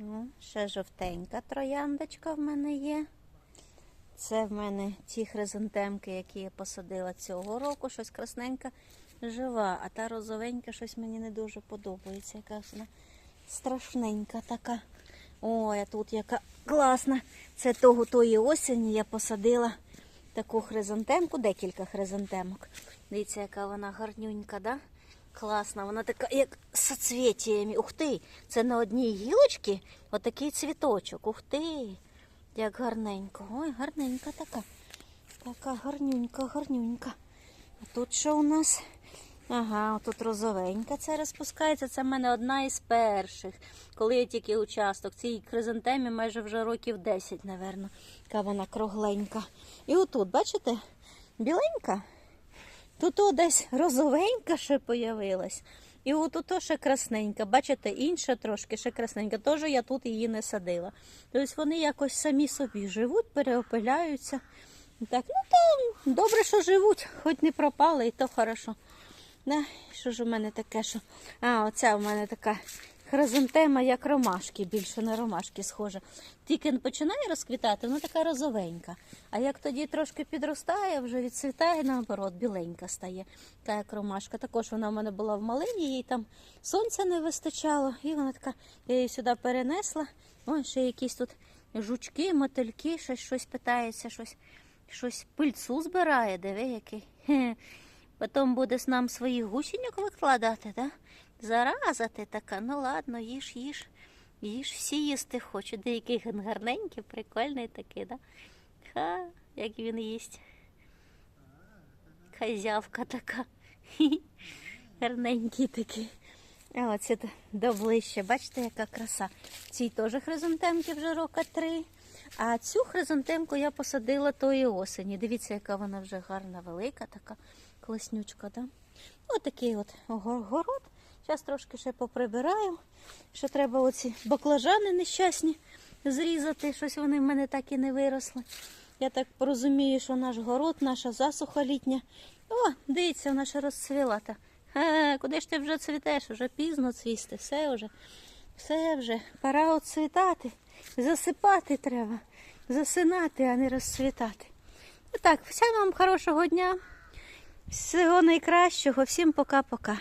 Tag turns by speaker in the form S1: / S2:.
S1: О, ще жовтенька трояндочка в мене є. Це в мене ті хризантемки, які я посадила цього року. Щось красненька жива, а та розовенька щось мені не дуже подобається. Якась вона страшненька така. Ой, а тут яка класна. Це того тої осені я посадила таку хризантемку, декілька хризантемок. Дивіться, яка вона гарнюнька, да? Класна, вона така, як соцвітіями. Ух ти! Це на одній гілочці отакий цвіточок. Ух ти! Як гарненько. Ой, гарненька така. Така гарнюнька, гарнюнька. А тут що у нас? Ага, тут розовенька це розпускається. Це в мене одна із перших. Коли я тільки участок. Цій хризантемі майже вже років 10, напевно. Яка вона кругленька. І отут, бачите, біленька. Тут десь розовенька ще появилась. І от тут ще красненька. Бачите, інша трошки ще красненька. Теж я тут її не садила. Тобто вони якось самі собі живуть, переопиляються. Так, ну то добре, що живуть, хоч не пропали, і то хорошо. Да, що ж у мене таке, що. А, оця у мене така хризантема, як ромашки, більше на ромашки схожа. Тільки починає розквітати, вона така розовенька. А як тоді трошки підростає, вже відцвітає, наоборот, біленька стає. Така як ромашка. Також вона в мене була в малині, їй там сонця не вистачало, і вона така, я її сюди перенесла. Ось ще якісь тут жучки, мотильки, щось, щось питається, щось, щось пильцу збирає, диви який. Потім будеш нам своїх гусіньок викладати, да? Зараза ти така, ну ладно, їж, їж. Їж, всі їсти хочуть. Деякий гарненький, прикольний такий, да? Ха, як він їсть. Хазявка така. Гарненький такий. А оце до ближче. Бачите, яка краса. Цій теж хризантемки вже рока три. А цю хризантемку я посадила тої осені. Дивіться, яка вона вже гарна, велика, така класнючка. Да? Отакий от го- город. Зараз трошки ще поприбираю. Ще треба оці баклажани нещасні зрізати. Щось вони в мене так і не виросли. Я так розумію, що наш город, наша засуха літня. О, дивіться, вона ще розцвіла. Та. Е, куди ж ти вже цвітеш? Уже пізно цвісти, все вже. Все вже. Пора оцвітати. Засипати треба. Засинати, а не розцвітати. Ну так, всім вам хорошого дня. Всього найкращого. Всім пока-пока.